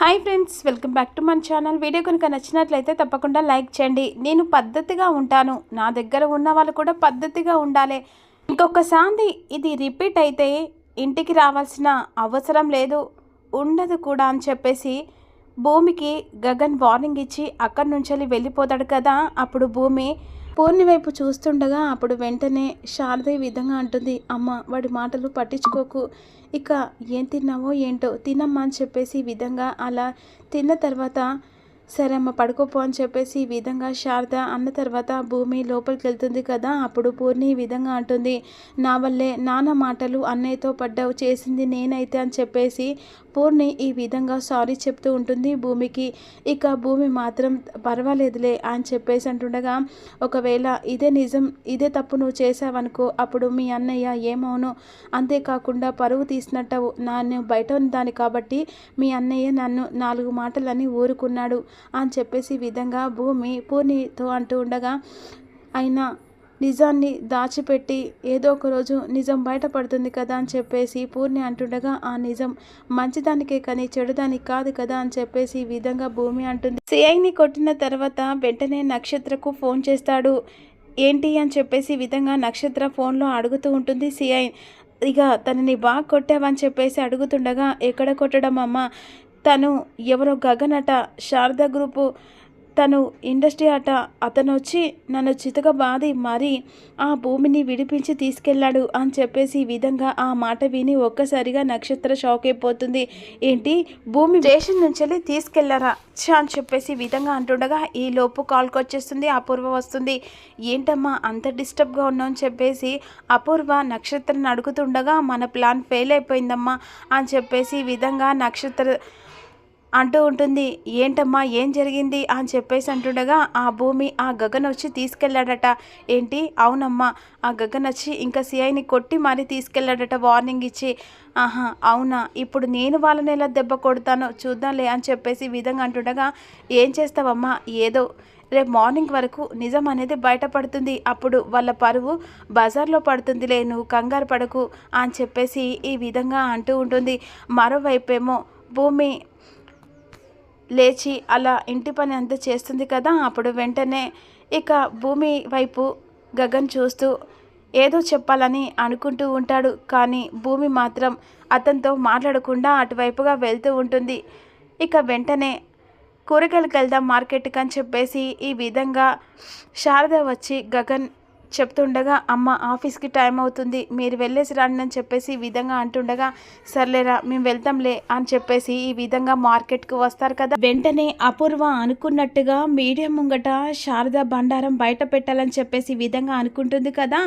Hi friends welcome back to మన channel. Video కనుక నచ్చినట్లయితే తప్పకుండా లైక్ చేయండి. నేను పద్ధతిగా ఉంటాను. నా దగ్గర ఉన్న వాళ్ళు కూడా పద్ధతిగా ఉండాలి. ఇంకొకసారి ఇది రిపీట్ అయితే ఇంటికి రావాల్సిన అవసరం లేదు ఉండదు కూడా అని చెప్పేసి భూమికి గగన్ వార్నింగ్ ఇచ్చి అక్కడి నుంచి వెళ్ళిపోతాడు కదా. అప్పుడు భూమి పూర్ణి వైపు చూస్తుండగా అప్పుడు వెంటనే శారద ఈ విధంగా అంటుంది అమ్మ వాడి మాటలు పట్టించుకోకు. ఇక ఏం తిన్నావో ఏంటో తినమ్మా అని చెప్పేసి ఈ విధంగా అలా తిన్న తర్వాత సరే అమ్మ పడుకోపో అని చెప్పేసి ఈ విధంగా శారద అన్న తర్వాత భూమి లోపలికి వెళ్తుంది కదా అప్పుడు పూర్ణి ఈ విధంగా అంటుంది నా వల్లే నాన్న మాటలు అన్నయ్యతో పడ్డావు చేసింది నేనైతే అని చెప్పేసి పూర్ణి ఈ విధంగా సారీ చెప్తూ ఉంటుంది. భూమికి ఇక భూమి మాత్రం పర్వాలేదులే అని చెప్పేసి అంటుండగా ఒకవేళ ఇదే నిజం ఇదే తప్పు నువ్వు చేసావనుకో అప్పుడు మీ అన్నయ్య ఏమవును అంతేకాకుండా పరువు తీసినట్టవు నన్ను బయట ఉన్నదాన్ని కాబట్టి మీ అన్నయ్య నన్ను నాలుగు మాటలని ఊరుకున్నాడు అని చెప్పేసి ఈ విధంగా భూమి పూర్ణితో అంటూ ఉండగా అయినా నిజాన్ని దాచిపెట్టి ఏదో ఒక రోజు నిజం బయటపడుతుంది కదా అని చెప్పేసి పూర్ణి అంటుండగా ఆ నిజం మంచిదానికే కానీ చెడుదానికి కాదు కదా అని చెప్పేసి ఈ విధంగా భూమి అంటుంది. సిఐని కొట్టిన తర్వాత వెంటనే నక్షత్రకు ఫోన్ చేస్తాడు. ఏంటి? అని చెప్పేసి విధంగా నక్షత్ర ఫోన్లో అడుగుతూ ఉంటుంది సిఐ ఇక తనని బాగా కొట్టావని చెప్పేసి అడుగుతుండగా ఎక్కడ కొట్టడం అమ్మ? తను ఎవరో గగనట శారద గ్రూపు తను ఇండస్ట్రీ అట అతను వచ్చి నన్ను చితక బాధి మరి ఆ భూమిని విడిపించి తీసుకెళ్ళాడు అని చెప్పేసి ఈ విధంగా ఆ మాట విని ఒక్కసారిగా నక్షత్ర షాక్ అయిపోతుంది. ఏంటి? భూమి స్టేషన్ నుంచి వెళ్ళి తీసుకెళ్ళారా అని చెప్పేసి విధంగా అంటుండగా ఈ లోపు కాల్కి వచ్చేస్తుంది అపూర్వ వస్తుంది. ఏంటమ్మా అంత డిస్టర్బ్గా ఉన్నావు అని చెప్పేసి అపూర్వ నక్షత్రాన్ని అడుగుతుండగా మన ప్లాన్ ఫెయిల్ అయిపోయిందమ్మా అని చెప్పేసి ఈ విధంగా నక్షత్ర అంటూ ఉంటుంది. ఏంటమ్మా ఏం జరిగింది? అని చెప్పేసి అంటుండగా ఆ భూమి ఆ గగన్ వచ్చి తీసుకెళ్ళాడట. ఏంటి? అవునమ్మా ఆ గగన్ వచ్చి ఇంకా సిఐని కొట్టి మరీ తీసుకెళ్ళాడట వార్నింగ్ ఇచ్చి. ఆహా అవునా? ఇప్పుడు నేను వాళ్ళని ఎలా దెబ్బ కొడతానో చూద్దాంలే అని చెప్పేసి విధంగా అంటుండగా ఏం చేస్తావమ్మా? ఏదో రేపు మార్నింగ్ వరకు నిజం అనేది బయటపడుతుంది. అప్పుడు వాళ్ళ పరువు బజార్లో పడుతుందిలే నువ్వు కంగారు పడకు అని చెప్పేసి ఈ విధంగా అంటూ ఉంటుంది. మరోవైపేమో భూమి లేచి అలా ఇంటి పని అంతా చేస్తుంది కదా అప్పుడు వెంటనే ఇక భూమి వైపు గగన్ చూస్తూ ఏదో చెప్పాలని అనుకుంటూ ఉంటాడు. కానీ భూమి మాత్రం అతనితో మాట్లాడకుండా అటువైపుగా వెళ్తూ ఉంటుంది. ఇక వెంటనే కూరగాయలకు వెళ్దాం మార్కెట్కి అని చెప్పేసి ఈ విధంగా శారద వచ్చి గగన్ చెప్తుండగా అమ్మ ఆఫీస్కి టైం అవుతుంది. మీరు వెళ్ళేసి రండి అని చెప్పేసి ఈ విధంగా అంటుండగా సర్లేరా మేము వెళ్తాంలే అని చెప్పేసి ఈ విధంగా మార్కెట్కి వస్తారు కదా. వెంటనే అపూర్వ అనుకున్నట్టుగా మీడియం ముంగట శారద బండారం బయట పెట్టాలని చెప్పేసి ఈ విధంగా అనుకుంటుంది కదా.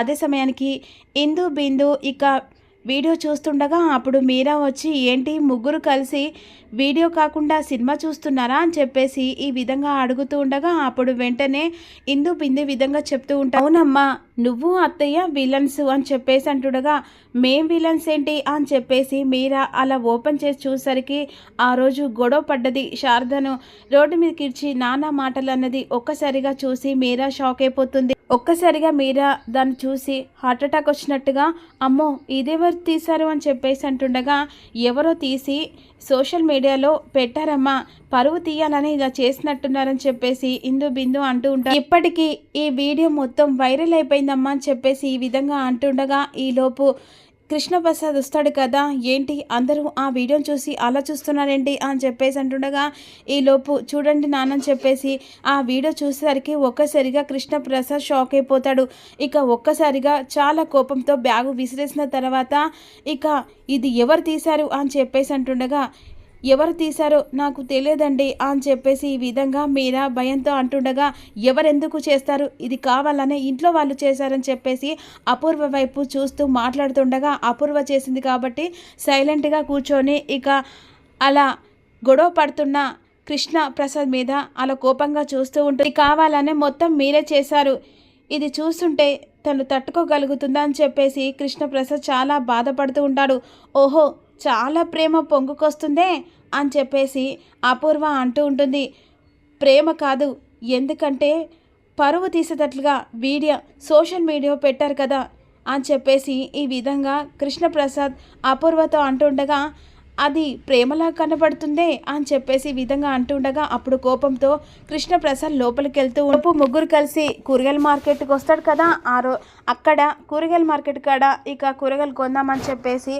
అదే సమయానికి ఇందు బిందు ఇక వీడియో చూస్తుండగా అప్పుడు మీరా వచ్చి ఏంటి ముగ్గురు కలిసి వీడియో కాకుండా సినిమా చూస్తున్నారా? అని చెప్పేసి ఈ విధంగా అడుగుతూ ఉండగా అప్పుడు వెంటనే ఇందు బిందు విధంగా చెప్తూ ఉంటా అవునమ్మా నువ్వు అత్తయ్య విలన్స్ అని చెప్పేసి అంటుండగా మేం విలన్స్ ఏంటి? అని చెప్పేసి మీరా అలా ఓపెన్ చేసి చూసరికి ఆ రోజు గొడవ పడ్డది శారదను. రోడ్డు మీదకి ఇచ్చి నానా మాటలు అన్నది ఒక్కసారిగా చూసి మీరా షాక్ అయిపోతుంది. ఒక్కసారిగా మీరా దాన్ని చూసి హార్ట్ అటాక్ వచ్చినట్టుగా అమ్మో ఇదెవరు తీశారు అని చెప్పేసి అంటుండగా ఎవరో తీసి సోషల్ మీడియాలో పెట్టారమ్మా పరువు తీయాలని ఇలా చేసినట్టున్నారని చెప్పేసి ఇందు బిందు అంటూ ఉంటారు. ఇప్పటికీ ఈ వీడియో మొత్తం వైరల్ అయిపోయిందమ్మా అని చెప్పేసి ఈ విధంగా అంటుండగా ఈలోపు కృష్ణప్రసాద్ వస్తాడు కదా ఏంటి? అందరూ ఆ వీడియోని చూసి అలా చూస్తున్నారేంటి అని చెప్పేసి అంటుండగా ఈలోపు చూడండి నాన్నని చెప్పేసి ఆ వీడియో చూసేసరికి ఒక్కసారిగా కృష్ణప్రసాద్ షాక్ అయిపోతాడు. ఇక ఒక్కసారిగా చాలా కోపంతో బ్యాగు విసిరేసిన తర్వాత ఇక ఇది ఎవరు తీశారు అని చెప్పేసి అంటుండగా ఎవరు తీశారో నాకు తెలియదండి అని చెప్పేసి ఈ విధంగా మీరా భయంతో అంటుండగా ఎవరెందుకు చేస్తారు? ఇది కావాలనే ఇంట్లో వాళ్ళు చేశారని చెప్పేసి అపూర్వ వైపు చూస్తూ మాట్లాడుతుండగా అపూర్వ చేసింది కాబట్టి సైలెంట్గా కూర్చొని ఇక అలా గొడవ పడుతున్న కృష్ణ ప్రసాద్ మీద అలా కోపంగా చూస్తూ ఉంటుంది. కావాలనే మొత్తం మీరే చేశారు. ఇది చూస్తుంటే తను తట్టుకోగలుగుతుందా? అని చెప్పేసి కృష్ణప్రసాద్ చాలా బాధపడుతూ ఉంటాడు. ఓహో చాలా ప్రేమ పొంగుకొస్తుందే అని చెప్పేసి అపూర్వ అంటూ ఉంటుంది. ప్రేమ కాదు ఎందుకంటే పరువు తీసేటట్లుగా వీడియో సోషల్ మీడియా పెట్టారు కదా అని చెప్పేసి ఈ విధంగా కృష్ణప్రసాద్ అపూర్వతో అంటుండగా అది ప్రేమలా కనబడుతుందే అని చెప్పేసి విధంగా అంటుండగా అప్పుడు కోపంతో కృష్ణప్రసాద్ లోపలికి వెళ్తూ లోపు ముగ్గురు కలిసి కూరగాయల మార్కెట్కి వస్తాడు కదా. ఆ రో అక్కడ కూరగాయల మార్కెట్ కాడ ఇక కూరగాయలు కొందామని చెప్పేసి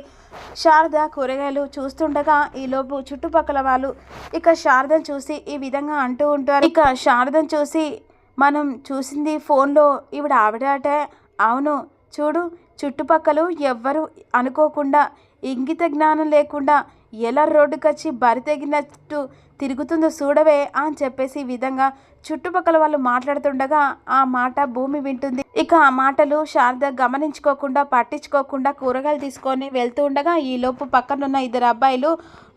శారద కూరగాయలు చూస్తుండగా ఈలోపు చుట్టుపక్కల వాళ్ళు ఇక శారదను చూసి ఈ విధంగా అంటూ ఉంటారు. ఇక శారదను చూసి మనం చూసింది ఫోన్లో ఈవిడ ఆవిడాట. అవును చూడు చుట్టుపక్కల ఎవ్వరు అనుకోకుండా ఇంగిత జ్ఞానం లేకుండా ఎలా రోడ్డుకొచ్చి బరి తెగినట్టు తిరుగుతుందో చూడవే అని చెప్పేసి ఈ విధంగా చుట్టుపక్కల వాళ్ళు మాట్లాడుతుండగా ఆ మాట భూమి వింటుంది. ఇక ఆ మాటలు శారద గమనించుకోకుండా పట్టించుకోకుండా కూరగాయలు తీసుకొని వెళ్తూ ఉండగా ఈలోపు పక్కనున్న ఇద్దరు అబ్బాయిలు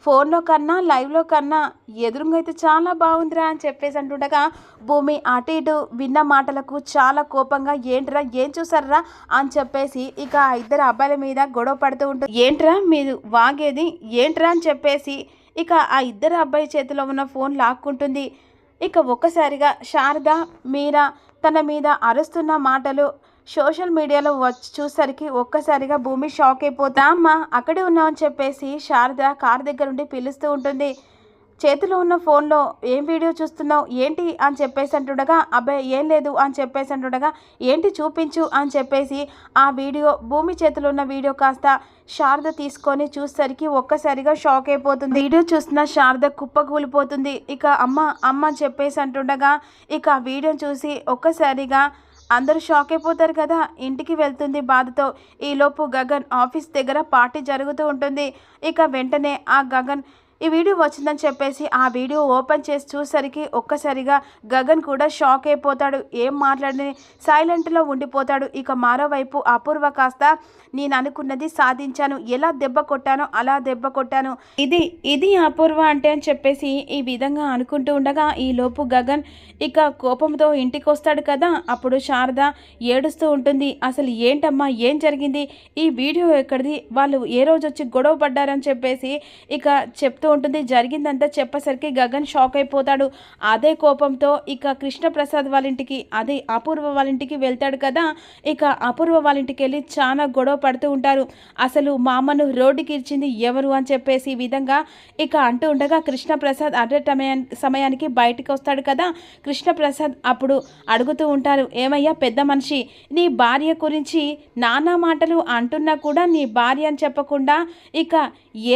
ఫోన్లో కన్నా లైవ్లో కన్నా ఎదురుగా అయితే చాలా బాగుందిరా అని చెప్పేసి అంటుండగా భూమి అటు ఇటు విన్న మాటలకు చాలా కోపంగా ఏంట్రా ఏం చూసారా అని చెప్పేసి ఇక ఇద్దరు అబ్బాయిల మీద గొడవ పడుతూ ఉంటుంది ఏంట్రా మీరు వాగేది? ఏంట్రా అని చెప్పేసి ఇక ఆ ఇద్దరు అబ్బాయి చేతిలో ఉన్న ఫోన్ లాక్కుంటుంది. ఇక ఒక్కసారిగా శారద మీరా తన మీద అరుస్తున్న మాటలు సోషల్ మీడియాలో వచ్చి చూసరికి ఒక్కసారిగా భూమి షాక్ అయిపోతా అమ్మ అక్కడే ఉన్నామని చెప్పేసి శారద కార్ దగ్గర ఉండి పిలుస్తూ ఉంటుంది. చేతిలో ఉన్న ఫోన్లో ఏం వీడియో చూస్తున్నావు? ఏంటి? అని చెప్పేసి అంటుండగా అబ్బాయి ఏం లేదు అని చెప్పేసి అంటుండగా ఏంటి చూపించు అని చెప్పేసి ఆ వీడియో భూమి చేతిలో ఉన్న వీడియో కాస్త శారద తీసుకొని చూసేసరికి ఒక్కసారిగా షాక్ అయిపోతుంది. వీడియో చూస్తున్న శారద కుప్ప కూలిపోతుంది. ఇక అమ్మ అమ్మ అని చెప్పేసి అంటుండగా ఇక ఆ వీడియో చూసి ఒక్కసారిగా అందరూ షాక్ అయిపోతారు కదా. ఇంటికి వెళ్తుంది బాధతో. ఈలోపు గగన్ ఆఫీస్ దగ్గర పార్టీ జరుగుతూ ఉంటుంది. ఇక వెంటనే ఆ గగన్ ఈ వీడియో వచ్చిందని చెప్పేసి ఆ వీడియో ఓపెన్ చేసి చూసరికి ఒక్కసారిగా గగన్ కూడా షాక్ అయిపోతాడు. ఏం మాట్లాడని సైలెంట్లో ఉండిపోతాడు. ఇక మరోవైపు అపూర్వ కాస్త నేను అనుకున్నది సాధించాను. ఎలా దెబ్బ కొట్టానో అలా దెబ్బ కొట్టాను. ఇది ఇది అపూర్వ అంటే అని చెప్పేసి ఈ విధంగా అనుకుంటూ ఉండగా ఈ లోపు గగన్ ఇక కోపంతో ఇంటికి వస్తాడు కదా. అప్పుడు శారద ఏడుస్తూ ఉంటుంది అసలు ఏంటమ్మా ఏం జరిగింది? ఈ వీడియో ఎక్కడిది? వాళ్ళు ఏ రోజు వచ్చి గొడవ పడ్డారని చెప్పేసి ఇక చెప్తూ ఉంటుంది. జరిగిందంతా చెప్పేసరికి గగన్ షాక్ అయిపోతాడు. అదే కోపంతో ఇక కృష్ణప్రసాద్ వాళ్ళ ఇంటికి అదే అపూర్వ వాళ్ళ ఇంటికి వెళ్తాడు కదా. ఇక అపూర్వ వాళ్ళ ఇంటికి వెళ్ళి చాలా గొడవ పడుతూ ఉంటారు. అసలు మా అమ్మను రోడ్డుకి ఇచ్చింది ఎవరు అని చెప్పేసి ఈ విధంగా ఇక అంటూ ఉండగా కృష్ణప్రసాద్ అదే సమయానికి సమయానికి వస్తాడు కదా. కృష్ణప్రసాద్ అప్పుడు అడుగుతూ ఉంటారు ఏమయ్యా పెద్ద మనిషి నీ భార్య గురించి నానా మాటలు అంటున్నా కూడా నీ భార్య అని చెప్పకుండా ఇక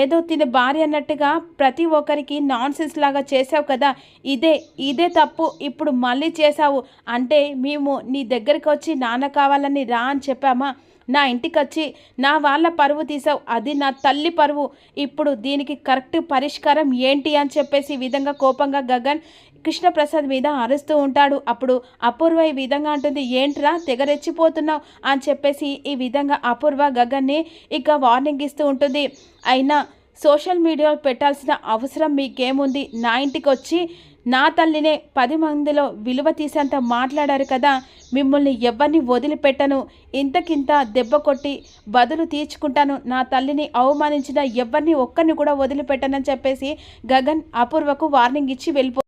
ఏదో తిన భార్య అన్నట్టుగా ప్రతి ఒక్కరికి నాన్ సెన్స్ లాగా చేసావు కదా ఇదే ఇదే తప్పు ఇప్పుడు మళ్ళీ చేసావు అంటే మేము నీ దగ్గరికి వచ్చి నాన్న కావాలని రా అని చెప్పామా? నా ఇంటికి వచ్చి నా వాళ్ళ పరువు తీసావు అది నా తల్లి పరువు. ఇప్పుడు దీనికి కరెక్ట్ పరిష్కారం ఏంటి అని చెప్పేసి ఈ విధంగా కోపంగా గగన్ కృష్ణప్రసాద్ మీద అరుస్తూ ఉంటాడు. అప్పుడు అపూర్వ ఈ విధంగా అంటుంది ఏంట్రా తెగ రెచ్చిపోతున్నావు అని చెప్పేసి ఈ విధంగా అపూర్వ గగన్ని ఇక వార్నింగ్ ఇస్తూ ఉంటుంది. అయినా సోషల్ మీడియాలో పెట్టాల్సిన అవసరం మీకేముంది? నా ఇంటికి వచ్చి నా తల్లినే పది మందిలో విలువ తీసేంత మాట్లాడారు కదా మిమ్మల్ని ఎవరిని వదిలిపెట్టను. ఇంతకింత దెబ్బ కొట్టి బదులు తీర్చుకుంటాను. నా తల్లిని అవమానించిన ఎవరిని ఒక్కరిని కూడా వదిలిపెట్టనని చెప్పేసి గగన్ అపూర్వకు వార్నింగ్ ఇచ్చి వెళ్ళిపో